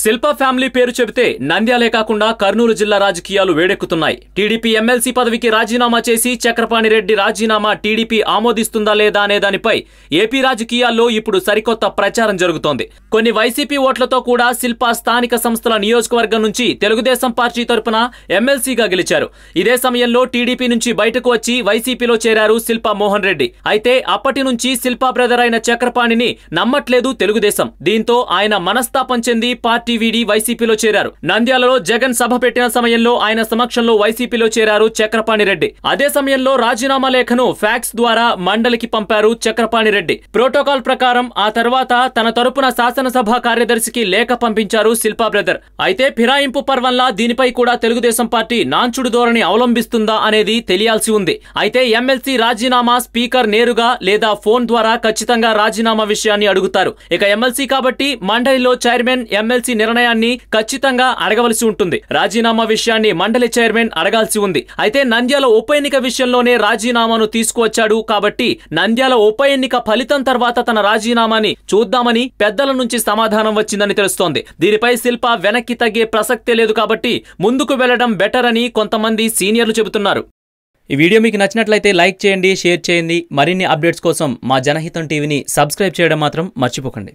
శిల్ప family పేరు చెబితే నంద్యాలే కాకుండా కర్నూలు జిల్లా రాజకీయాలు వేడెక్కుతున్నాయి. టీడీపీ ఎమ్మెల్సీ పదవికి రాజీనామా చేసి చక్రపాణి రెడ్డి రాజీనామా టీడీపీ ఆమోదిస్తుందా లేదా అనే దానిపై ఏపీ రాజకీయాల్లో ఇప్పుడు సరికొత్త ప్రచారం జరుగుతోంది. కొన్ని వైసీపీ ఓట్లతో కూడా శిల్ప స్థానిక సంస్థల నియోజకవర్గం నుంచి తెలుగుదేశం పార్టీ తరపున ఎమ్మెల్సీగా గెలిచారు. ఇదే సమయంలో టీడీపీ నుంచి బయటకు వచ్చి వైసీపీలో చేరారు శిల్ప మోహన్ రెడ్డి. అయితే అప్పటి నుంచి శిల్పా బ్రదర్ అయిన చక్రపాణిని నమ్మట్లేదు తెలుగుదేశం. దీంతో ఆయన మనస్తాపం చెంది పార్టీ వీడి వైసీపీలో చేరారు. నంద్యాలలో జగన్ సభ పెట్టిన సమయంలో ఆయన సమక్షంలో వైసీపీలో చేరారు చక్రపాణి రెడ్డి. అదే సమయంలో రాజీనామా లేఖను ఫ్యాక్స్ ద్వారా మండలికి పంపారు చక్రపాణి రెడ్డి. ప్రోటోకాల్ ప్రకారం ఆ తర్వాత తన తరపున శాసనసభ కార్యదర్శికి లేఖ పంపించారు శిల్పా బ్రదర్. అయితే ఫిరాయింపు పర్వంలా దీనిపై కూడా తెలుగుదేశం పార్టీ నాంచుడు ధోరణి అవలంబిస్తుందా అనేది తెలియాల్సి ఉంది. అయితే ఎమ్మెల్సీ రాజీనామా స్పీకర్ నేరుగా లేదా ఫోన్ ద్వారా ఖచ్చితంగా రాజీనామా విషయాన్ని అడుగుతారు. ఇక ఎమ్మెల్సీ కాబట్టి మండలిలో చైర్మన్ ఎమ్మెల్సీ నిర్ణయాన్ని ఖచ్చితంగా అడగవలసి ఉంటుంది. రాజీనామా విషయాన్ని మండలి చైర్మన్ అడగాల్సి ఉంది. అయితే నంద్యాల ఉప ఎన్నిక విషయంలోనే రాజీనామాను తీసుకువచ్చాడు కాబట్టి నంద్యాల ఉప ఎన్నిక ఫలితం తర్వాత తన రాజీనామాని చూద్దామని పెద్దల నుంచి సమాధానం వచ్చిందని తెలుస్తోంది. దీనిపై శిల్ప వెనక్కి తగ్గే ప్రసక్తే లేదు కాబట్టి ముందుకు వెళ్ళడం బెటర్ అని కొంతమంది సీనియర్లు చెబుతున్నారు. ఈ వీడియో మీకు నచ్చినట్లయితే లైక్ చేయండి షేర్ చేయండి. మరిన్ని అప్డేట్స్ కోసం మా జనహితం టీవీని సబ్స్క్రైబ్ చేయడం మాత్రం మర్చిపోకండి.